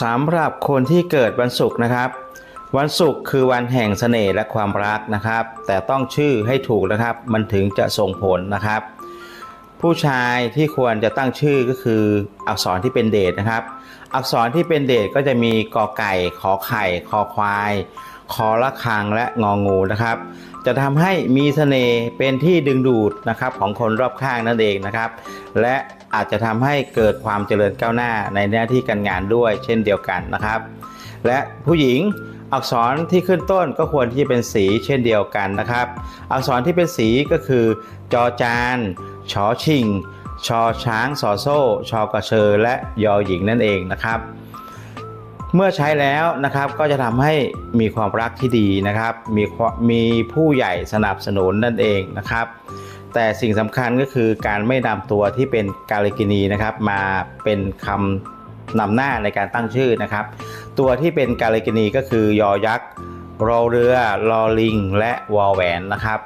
สำหรับคนที่เกิดวันศุกร์นะครับ วันศุกร์คือวันแห่งเสน่ห์และความรักนะครับ แต่ต้องชื่อให้ถูกนะครับ มันถึงจะส่งผลนะครับ ผู้ชายที่ควรจะตั้งชื่อก็คืออักษรที่เป็นเดชนะครับ อักษรที่เป็นเดชก็จะมีกอไก่ ขอไข่ คอควาย คอละคังและงองูนะครับ จะทำให้มีเสน่ห์เป็นที่ดึงดูดนะครับของคนรอบข้างนั่นเองนะครับ และ อาจจะทำให้เกิดความเจริญก้าวหน้าในหน้าที่การงานด้วยเช่นเดียวกันนะครับ และผู้หญิงอักษรที่ขึ้นต้นก็ควรที่จะเป็นสีเช่นเดียวกันนะครับ อักษรที่เป็นสีก็คือ จอจานชอชิง ชอช้างสอโซ่ชอกระเชอและยอหญิงนั่นเองนะครับเมื่อใช้แล้วนะครับก็จะทำให้มีความรักที่ดีนะครับ มีมีผู้ใหญ่สนับสนุนนั่นเองนะครับ แต่สิ่งสำคัญก็คือการไม่นำตัวที่เป็นกาลิกินีนะครับ มาเป็นคำนำหน้าในการตั้งชื่อนะครับ ตัวที่เป็นกาลิกินีก็คือยอยักษ์รอเรือลอลิง และวอแหวนนะครับ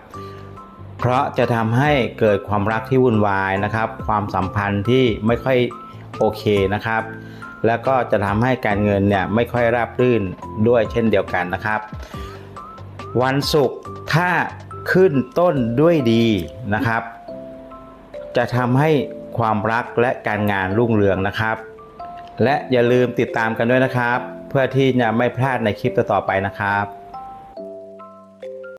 เพราะจะทำให้เกิดความรักที่วุ่นวายนะครับ ความสัมพันธ์ที่ไม่ค่อยโอเคนะครับ แล้วก็จะทำให้การเงินเนี่ยไม่ค่อยราบรื่นด้วยเช่นเดียวกันนะครับ วันศุกร์ถ้า ขึ้นต้นด้วยดีนะครับ จะทำให้ความรักและการงานรุ่งเรืองนะครับ และอย่าลืมติดตามกันด้วยนะครับ เพื่อที่จะไม่พลาดในคลิปต่อๆไปนะครับ